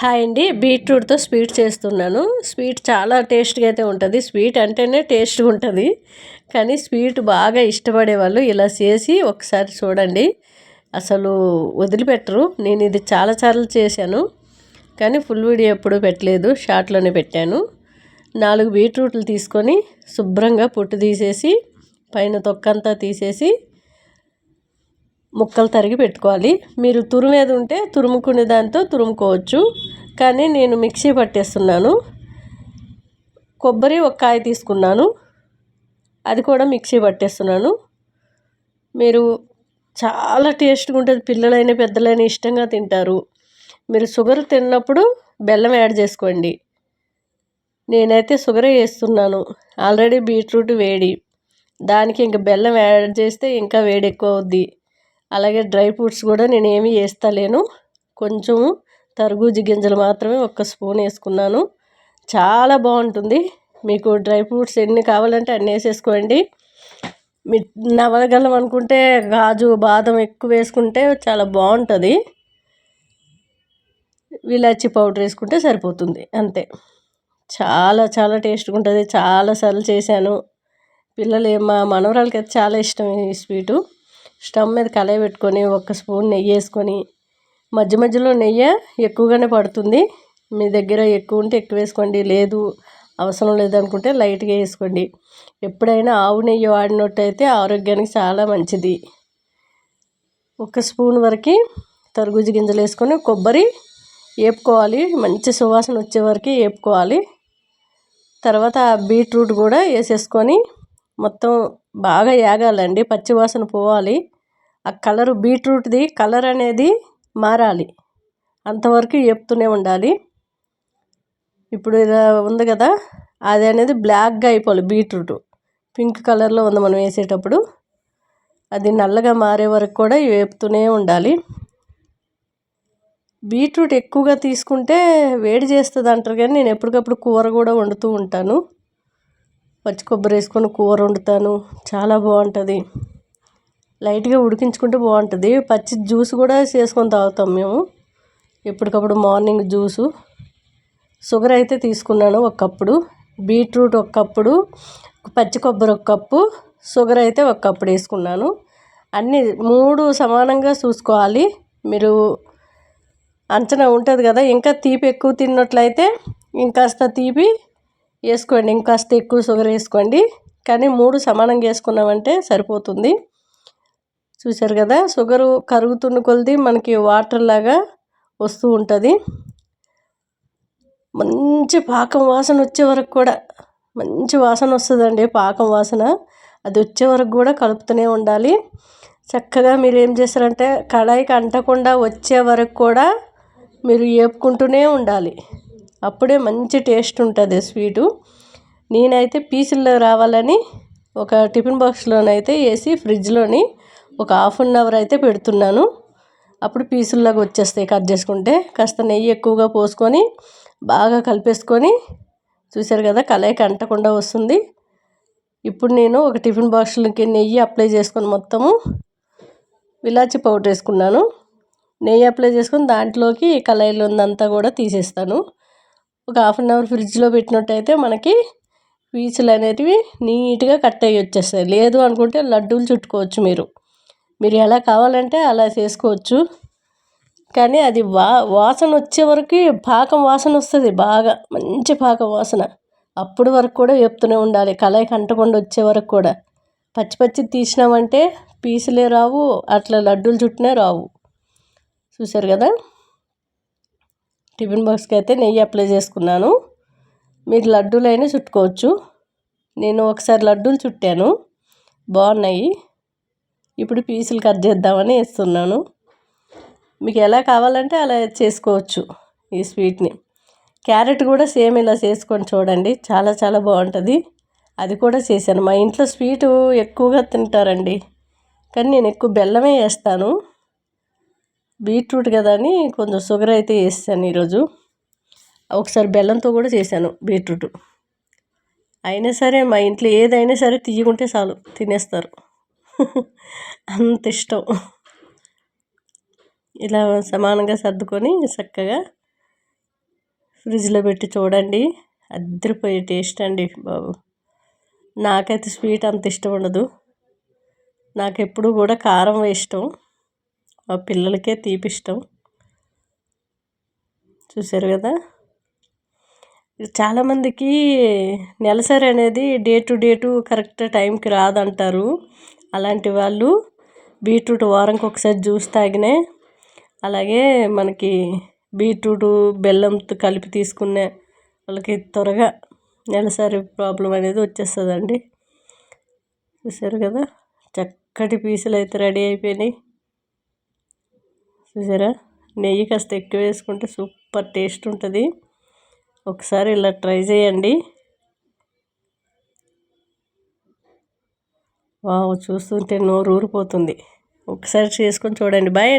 Hi అండి బీట్రూట్తో sweet చేస్తున్నాను. Sweet చాలా టేస్ట్గా అయితే ఉంటుంది. స్వీట్ అంటేనే టేస్ట్గా ఉంటుంది. కానీ స్వీట్ బాగా ఇష్టపడే వాళ్ళు ఇలా చేసి ఒకసారి చూడండి. అసలు వదిలిపెట్టరు. నేను ఇది చాలా సార్లు చేశాను. కానీ ఫుల్ వీడియో ఎప్పుడూ పెట్టలేదు. షార్ట్లోనే పెట్టాను. నాలుగు బీట్రూట్లు తీసుకొని శుభ్రంగా పొట్టు తీసేసి పైన తొక్కంతా తీసేసి ముక్కలు తరిగి పెట్టుకోవాలి. మీరు తురుమేది ఉంటే తురుముకునే దాంతో తురుముకోవచ్చు. కానీ నేను మిక్సీ పట్టేస్తున్నాను. కొబ్బరి ఒక కాయ తీసుకున్నాను. అది కూడా మిక్సీ పట్టేస్తున్నాను. మీరు చాలా టేస్ట్గా ఉంటుంది. పిల్లలైన పెద్దలైన ఇష్టంగా తింటారు. మీరు షుగర్ తిన్నప్పుడు బెల్లం యాడ్ చేసుకోండి. నేనైతే షుగరే వేస్తున్నాను. ఆల్రెడీ బీట్రూట్ వేడి. దానికి ఇంకా బెల్లం యాడ్ చేస్తే ఇంకా వేడి ఎక్కువ అవుద్ది. అలాగే డ్రై ఫ్రూట్స్ కూడా నేను ఏమీ వేస్తలేను కొంచెం తరగూజి గింజలు మాత్రమే ఒక్క స్పూన్ వేసుకున్నాను చాలా బాగుంటుంది. మీకు డ్రై ఫ్రూట్స్ ఎన్ని కావాలంటే అన్నీ వేసేసుకోండి మీ నవలగలం అనుకుంటే గాజు బాదం ఎక్కువ వేసుకుంటే చాలా బాగుంటుంది. విలాచి పౌడర్ వేసుకుంటే సరిపోతుంది. అంతే. చాలా చాలా టేస్ట్గా ఉంటుంది. చాలాసార్లు చేశాను. పిల్లలు మా మనవరాలకి అయితే చాలా ఇష్టం ఈ స్వీటు. స్టవ్ మీద కళాయి పెట్టుకొని ఒక స్పూన్ నెయ్యి వేసుకొని మధ్య మధ్యలో నెయ్యి ఎక్కువగానే పడుతుంది. మీ దగ్గర ఎక్కువ ఉంటే ఎక్కువ వేసుకోండి. లేదు అవసరం లేదనుకుంటే లైట్గా వేసుకోండి. ఎప్పుడైనా ఆవు నెయ్యి వాడినట్టయితే ఆరోగ్యానికి చాలా మంచిది. ఒక స్పూన్ వరకు తరగూజు గింజలు వేసుకొని కొబ్బరి వేపుకోవాలి. మంచి సువాసన వచ్చే వరకు వేపుకోవాలి. తర్వాత బీట్రూట్ కూడా వేసేసుకొని మొత్తం బాగా ఏగాలండి పచ్చివాసన పోవాలి. ఆ కలరు బీట్రూట్ది కలర్ అనేది మారాలి. అంతవరకు వేపుతూనే ఉండాలి. ఇప్పుడు ఇలా ఉంది కదా అది అనేది బ్లాక్గా అయిపోవాలి బీట్రూట్. పింక్ కలర్లో ఉంది మనం వేసేటప్పుడు. అది నల్లగా మారే వరకు కూడా వేపుతూనే ఉండాలి. బీట్రూట్ ఎక్కువగా తీసుకుంటే వేడి చేస్తుంది అంటారు కానీ నేను ఎప్పటికప్పుడు కూర కూడా వండుతూ ఉంటాను. పచ్చి కొబ్బరి వేసుకొని కూర వండుతాను. చాలా బాగుంటుంది. లైట్గా ఉడికించుకుంటే బాగుంటుంది. పచ్చి జ్యూస్ కూడా చేసుకొని తాగుతాం మేము. ఎప్పటికప్పుడు మార్నింగ్ జ్యూసు. షుగర్ అయితే తీసుకున్నాను ఒక కప్పుడు బీట్రూట్ ఒక కప్పుడు పచ్చి కొబ్బరి ఒక కప్పు. షుగర్ అయితే ఒక కప్పుడు వేసుకున్నాను. అన్నీ మూడు సమానంగా చూసుకోవాలి. మీరు అంచనా ఉంటుంది కదా ఇంకా తీపి ఎక్కువ తిన్నట్లయితే ఇంకాస్త తీపి వేసుకోండి. ఇంకాస్త ఎక్కువ షుగర్ వేసుకోండి. కానీ మూడు సమానంగా వేసుకున్నామంటే సరిపోతుంది. చూశారు కదా? షుగరు కరుగుతున్న కొలది మనకి వాటర్ లాగా వస్తూ ఉంటుంది. మంచి పాకం వాసన వచ్చే వరకు కూడా మంచి వాసన వస్తుందండి పాకం వాసన. అది వచ్చే వరకు కూడా కలుపుతూనే ఉండాలి. చక్కగా మీరు ఏం చేస్తారంటే కడాయికి అంటకుండా వచ్చే వరకు కూడా మీరు ఏపుకుంటూనే ఉండాలి. అప్పుడే మంచి టేస్ట్ ఉంటుంది స్వీటు. నేనైతే పీసుల్లో రావాలని ఒక టిఫిన్ బాక్స్లోనైతే వేసి ఫ్రిడ్జ్లోని ఒక హాఫ్ అన్ అవర్ అయితే పెడుతున్నాను. అప్పుడు పీసుల్లాగా వచ్చేస్తాయి కట్ చేసుకుంటే. కాస్త నెయ్యి ఎక్కువగా పోసుకొని బాగా కలిపేసుకొని చూశారు కదా కలయిక అంటకుండా వస్తుంది. ఇప్పుడు నేను ఒక టిఫిన్ బాక్స్లోకి నెయ్యి అప్లై చేసుకొని మొత్తము విలాచి పౌడర్ వేసుకున్నాను. నెయ్యి అప్లై చేసుకొని దాంట్లోకి కళాయిలో ఉందంతా కూడా తీసేస్తాను. ఒక హాఫ్ అన్ అవర్ ఫ్రిడ్జ్లో పెట్టినట్టయితే మనకి పీచులు అనేటివి నీట్గా కట్ అయ్యి వచ్చేస్తాయి. లేదు అనుకుంటే లడ్డూలు చుట్టుకోవచ్చు మీరు. మీరు ఎలా కావాలంటే అలా చేసుకోవచ్చు. కానీ అది వా వాసన వచ్చే వరకు పాకం వాసన వస్తుంది బాగా. మంచి పాకం వాసన. అప్పుడు వరకు కూడా వేపుతూనే ఉండాలి. కళాయికి అంటకుండా వచ్చే వరకు కూడా. పచ్చి పచ్చి తీసినామంటే పీసులే రావు అట్లా లడ్డూలు చుట్టినే రావు. చూసారు కదా? టిఫిన్ బాక్స్కి అయితే నెయ్యి అప్లై చేసుకున్నాను. మీరు లడ్డూలైనా చుట్టుకోవచ్చు. నేను ఒకసారి లడ్డూలు చుట్టాను. బాగున్నాయి. ఇప్పుడు పీసులు కట్ చేద్దామని వేస్తున్నాను. మీకు ఎలా కావాలంటే అలా చేసుకోవచ్చు ఈ స్వీట్ని. క్యారెట్ కూడా సేమ్ ఇలా చేసుకొని చూడండి. చాలా చాలా బాగుంటుంది. అది కూడా చేశాను. మా ఇంట్లో స్వీటు ఎక్కువగా తింటారండి. కానీ నేను ఎక్కువ బెల్లమే వేస్తాను. బీట్రూట్ కదా అని కొంచెం షుగర్ అయితే వేసాను ఈరోజు. ఒకసారి బెల్లంతో కూడా చేశాను బీట్రూట్. అయినా సరే మా ఇంట్లో ఏదైనా సరే తీయకుంటే చాలు తినేస్తారు. అంత ఇష్టం. ఇలా సమానంగా సర్దుకొని చక్కగా ఫ్రిడ్జ్లో పెట్టి చూడండి అద్దరిపోయే టేస్ట్ అండి బాబు. నాకైతే స్వీట్ అంత ఇష్టం ఉండదు. నాకు ఎప్పుడు కూడా కారం ఇష్టం. మా పిల్లలకే తీపి ఇష్టం చూశారు కదా? చాలామందికి నెలసరి అనేది day to day to correct టైంకి రాదంటారు. అలాంటి వాళ్ళు బీట్రూట్ వారంకి ఒకసారి జ్యూస్ తాగినే అలాగే మనకి బీట్రూట్ బెల్లంతో కలిపి తీసుకునే వాళ్ళకి త్వరగా నెలసరి ప్రాబ్లం అనేది వచ్చేస్తుందండి. చూసారు కదా? చక్కటి పీసులు అయితే రెడీ అయిపోయినాయి. చూసారా? నెయ్యి కాస్త ఎక్కువ వేసుకుంటే సూపర్ టేస్ట్ ఉంటుంది. ఒకసారి ఇలా ట్రై చేయండి. వావ్ చూస్తుంటే నోరు ఊరిపోతుంది. ఒకసారి చేసుకొని చూడండి. బాయ్